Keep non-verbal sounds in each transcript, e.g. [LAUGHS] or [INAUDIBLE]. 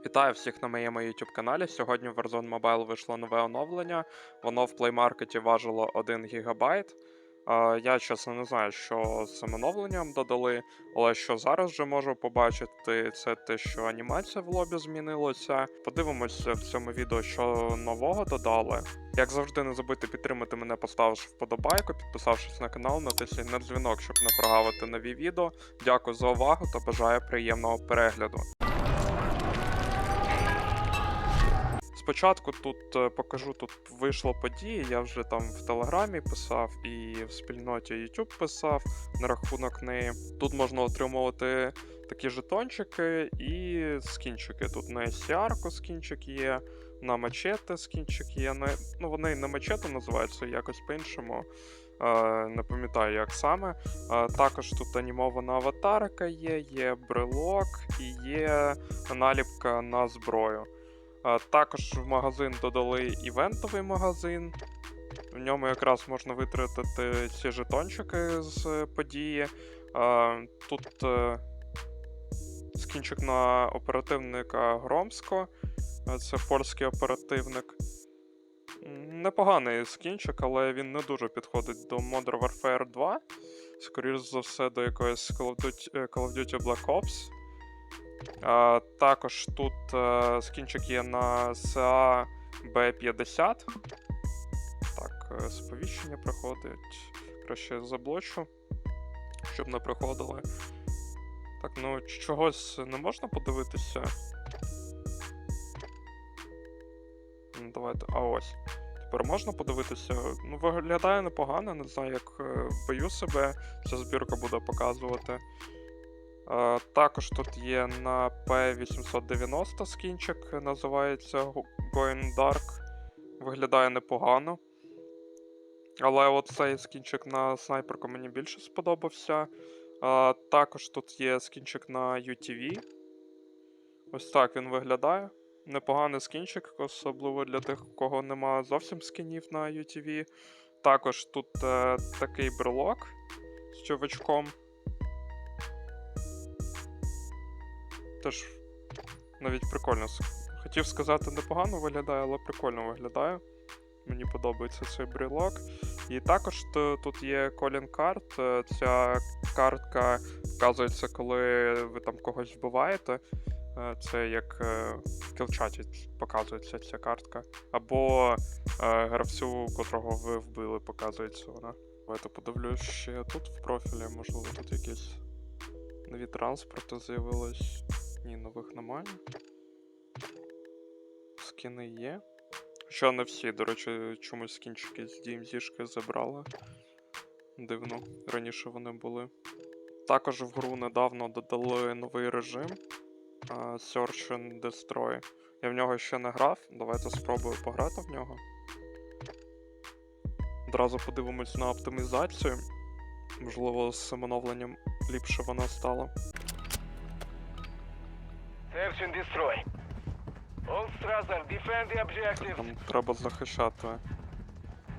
Вітаю всіх на моєму YouTube каналі. Сьогодні в Warzone Mobile вийшло нове оновлення. Воно в Play Market важило 1 ГБ. Я чесно не знаю, що з цим оновленням додали, але що зараз вже можу побачити, це те, що анімація в лобі змінилася. Подивимося в цьому відео, що нового додали. Як завжди, не забудьте підтримати мене, поставивши вподобайку, підписавшись на канал, натисніть на дзвінок, щоб не прогавити нові відео. Дякую за увагу та бажаю приємного перегляду. Спочатку тут е, покажу, тут вийшло події. Я вже там в Телеграмі писав і в спільноті YouTube писав на рахунок неї. Тут можна отримувати такі жетончики і скінчики. Тут на SCR скінчик є, на мачете скінчик є. Ну, вони не мачете називаються якось по-іншому. Е, не пам'ятаю, як саме. Е, також тут анімована аватарка є, є брелок і є наліпка на зброю. Також в магазин додали івентовий магазин. В ньому якраз можна витратити ці жетончики з е, події. Тут е, скінчик на оперативника Громсько. Це польський оперативник. Непоганий скінчик, але він не дуже підходить до Modern Warfare 2. Скоріше за все, до якоїсь Call of Duty, е, Call of Duty Black Ops. Також тут е, скінчик є на СА Б50. Так, е, сповіщення приходить. Краще заблочу, щоб не приходили. Так, ну чогось не можна подивитися. Ну, Давайте. А ось. Тепер можна подивитися. Ну, виглядає непогано, не знаю, як е, бою себе ця збірка буде показувати. Е, Також тут є на P890 скінчик, називається Go- Going Dark. Виглядає непогано. Але от цей скінчик на снайперку мені більше сподобався. Е, Також тут є скінчик на UTV. Ось так він виглядає. Непоганий скінчик, особливо для тих, у кого немає зовсім скінів на UTV. Також тут е, такий брелок з чувачком. Теж навіть прикольно. Хотів сказати, непогано виглядає, але прикольно виглядає. Мені подобається цей брелок. І також тут є calling карт. Е, Ця картка вказується, коли ви там когось вбиваєте. Е, Це як е, в кілчаті показується ця картка. Або гравцю, котрого ви вбили, показується вона. Давайте подивлюсь ще тут в профілі, можливо, тут якісь нові транспорти з'явились. Ні, нових немає. Скини є. Що не всі, до речі, чомусь скінчики з DMZ-шки забрали. Дивно, раніше вони були. Також в гру недавно додали новий режим а, Search and Destroy. Я в нього ще не грав. Давайте спробую пограти в нього. Одразу подивимось на оптимізацію. Можливо, з оновленням ліпше вона стала. All Strasser, defend the objective. Треба захищати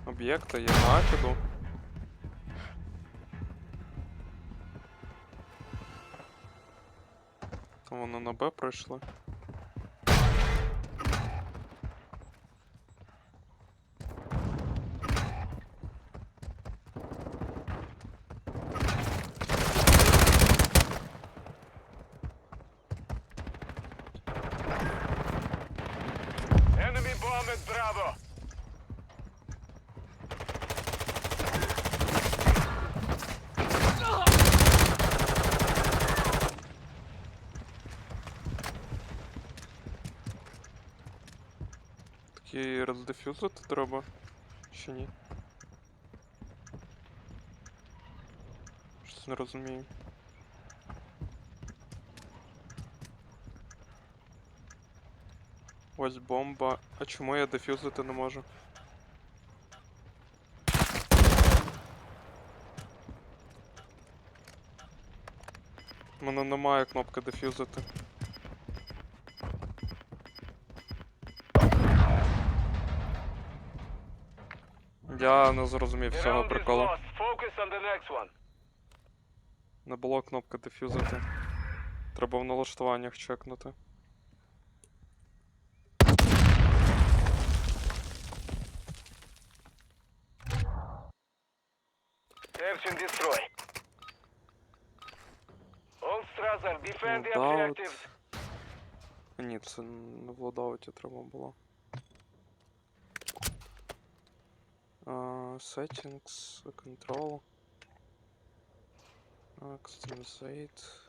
об'єкти, є накиду. Там вони на Б пройшли. At Bravo. Такий роздефюзити треба. Чи ні? Щось не розумію. Ось бомба. А чому я дефюзити не можу? У мене немає кнопки дефюзити. Я не зрозумів цього приколу. Не було кнопки дефюзити. Треба в налаштуваннях чекнути. and destroy. All Strasser, defend the Loadout. objectives. Ні, це не в лодауті треба було. А, settings, control. А, Customizate.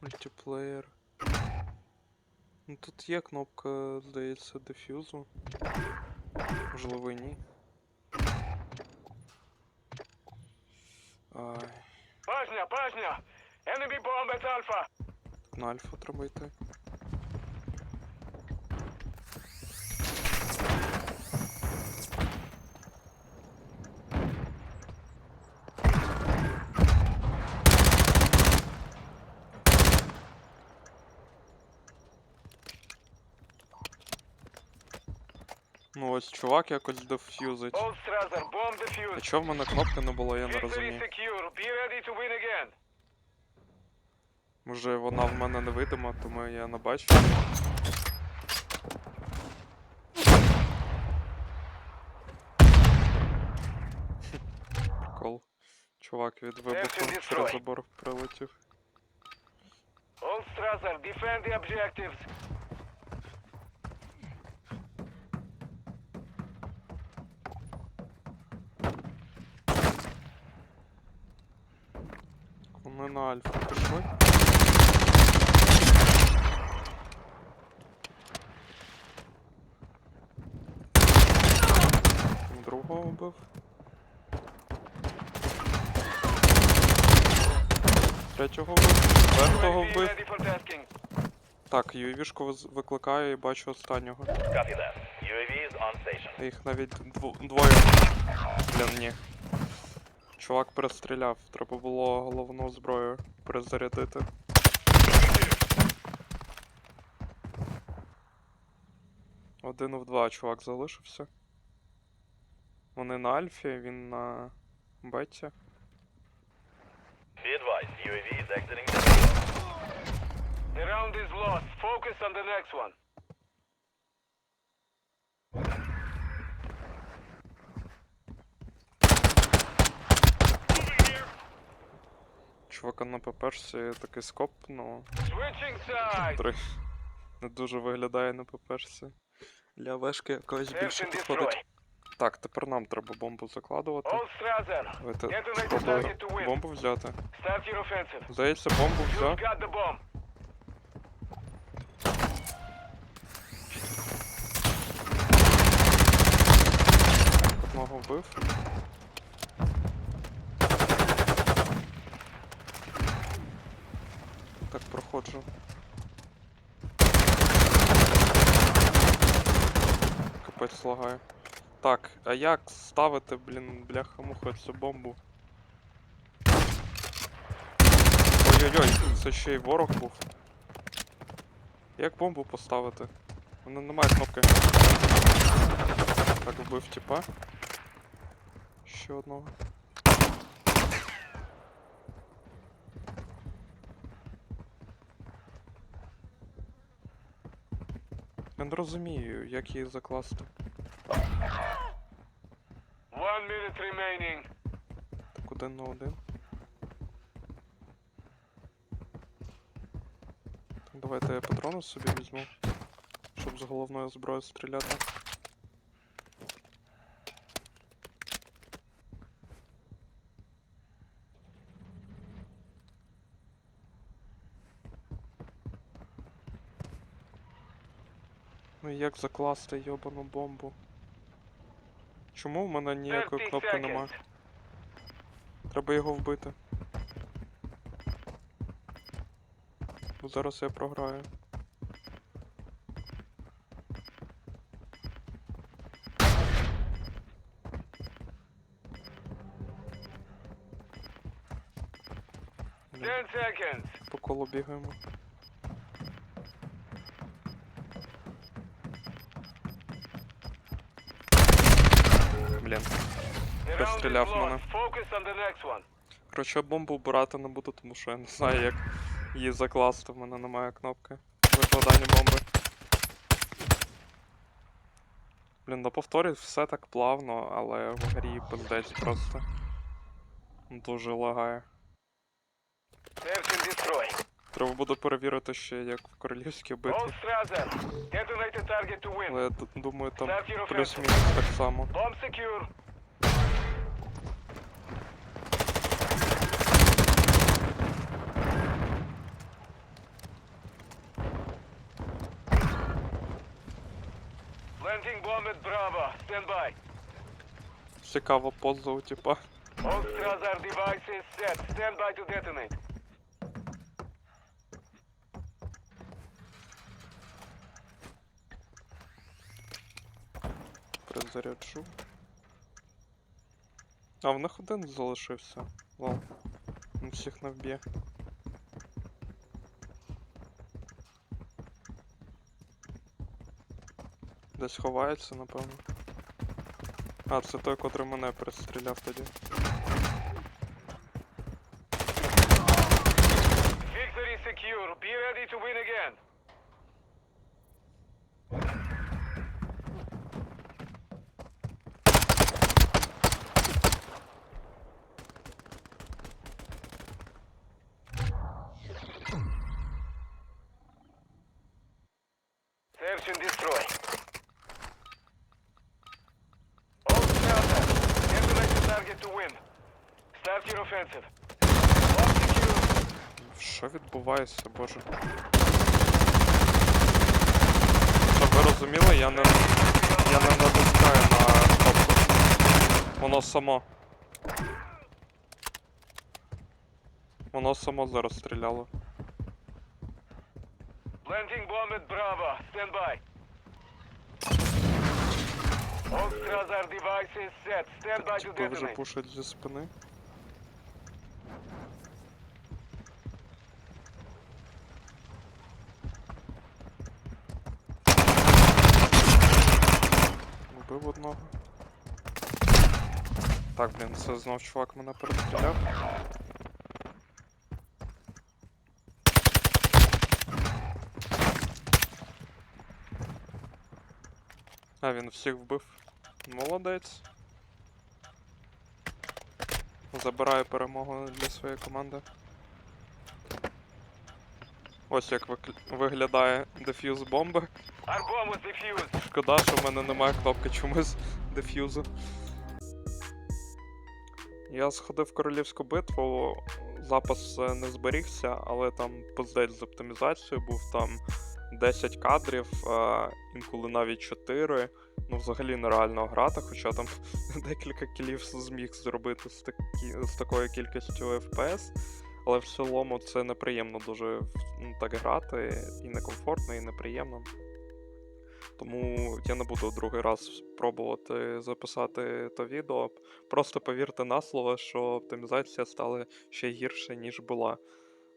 Мультиплеєр. Ну тут є кнопка, здається, дефюзу. Можливо, і ні. Ай, Пажня, пажня! Enemy bomb at Alpha! на альфа треба йти. Ну ось чувак якось деф'юзить. А чого в мене кнопки не було, я не розумію. Може вона в мене невидима, тому я не бачу. Прикол. Чувак від вибуху через забор прилетів. All Strasser, defend the objectives. Вони на альфа пішли. Там Другого вбив. Третього вбив. Четвертого вбив. Так, ювішку викликаю і бачу останнього. Їх навіть дво- двоє. Блін, ні. Чувак перестріляв, треба було головну зброю перезарядити. Один в два чувак залишився. Вони на Альфі, він на Беті. Be advised, UAV is exiting the field. The round is lost. Focus on the next one. Чувака на ППшці такий скоп, ну. Три. Не дуже виглядає на ППшці. Для вешки якогось більше підходить. Так, тепер нам треба бомбу закладувати. Давайте бомбу взяти. Здається, бомбу взяв. Одного вбив. Проходжу. Капець лагає. Так, а як ставити, блін, бляха-муха цю бомбу? Ой-ой-ой, це ще й ворог був. Як бомбу поставити? Мене немає кнопки. Так, вбив типа. Ще одного. Я не розумію, як її закласти. One minute remaining. Так, один на один. Так, давайте я патрони собі візьму. Щоб з головної зброї стріляти. Ну як закласти йобану бомбу? Чому в мене ніякої кнопки нема? seconds. Треба його вбити. Бо зараз я програю. Блін, 10 seconds. По колу бігаємо. Блін. Round is мене. Коротше, я бомбу брати не буду, тому що я не знаю, як її закласти. В мене немає кнопки викладання бомби. Блін, на повторі все так плавно, але в грі пиздець просто. Дуже лагає. Destroy. Треба буде перевірити ще, як в королівській битві. Але я думаю, там плюс-мінус так само. Цікава поза у типа. All Strasser devices set. Stand by to detonate. Перезаряджу. А в них один залишився. Лол. Він всіх не вб'є. Десь ховається, напевно. А, це той, котрий мене перестріляв тоді. Victory secure. Be ready to win again. Search and destroy. All Strasser, detonate the target to win. Start your offensive. Bomb secure. Що відбувається, боже? Щоб ви розуміли, я не, я не натискаю на кнопку. Воно само. Воно само зараз стріляло. Planting bomb at Bravo. Stand by. All Strasser devices set. Stand by to Типи вже detonate. пушать зі спини. Вбив одного. Так, блін, це знов чувак мене перестріляв. А, він всіх вбив. Молодець. Забираю перемогу для своєї команди. Ось як виглядає деф'юз бомби. Шкода, що в мене немає кнопки чомусь деф'юзу. Я сходив в королівську битву, запис е, не зберігся, але там пиздець з оптимізацією був там 10 кадрів, е, інколи навіть 4. Ну, взагалі нереально грати, хоча там [LAUGHS] декілька кілів зміг зробити з, такі, з такою кількістю FPS. Але в цілому це неприємно дуже ну, так грати, і некомфортно, і неприємно. Тому я не буду другий раз пробувати записати то відео. Просто повірте на слово, що оптимізація стала ще гірше, ніж була.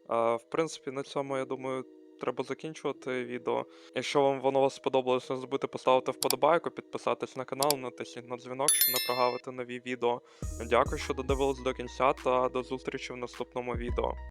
А, в принципі, на цьому, я думаю, треба закінчувати відео. Якщо вам воно сподобалось, не забудьте поставити вподобайку, підписатись на канал, натисніть на дзвінок, щоб не прогавити нові відео. Дякую, що додивились до кінця, та до зустрічі в наступному відео.